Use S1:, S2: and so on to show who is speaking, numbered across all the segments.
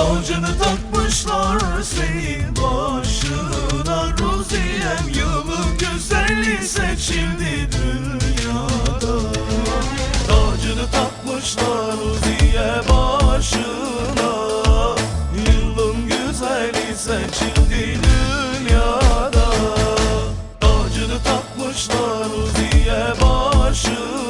S1: Tacını takmışlar senin başına. Ruziyem yılın güzeli seçildi dünyada. Tacını takmışlar Ruziye başına. Yılın güzeli seçildi dünyada. Tacını takmışlar Ruziye başına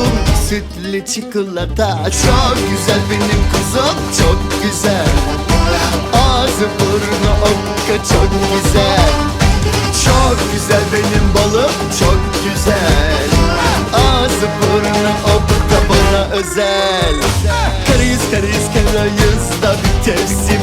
S2: sütlü çikolata. Çok güzel benim kuzum çok güzel. Ağzı burnu okka çok güzel. Çok güzel benim balım çok güzel. Ağzı burnu okka bana özel. Karayız karayız karayız da bir tepsi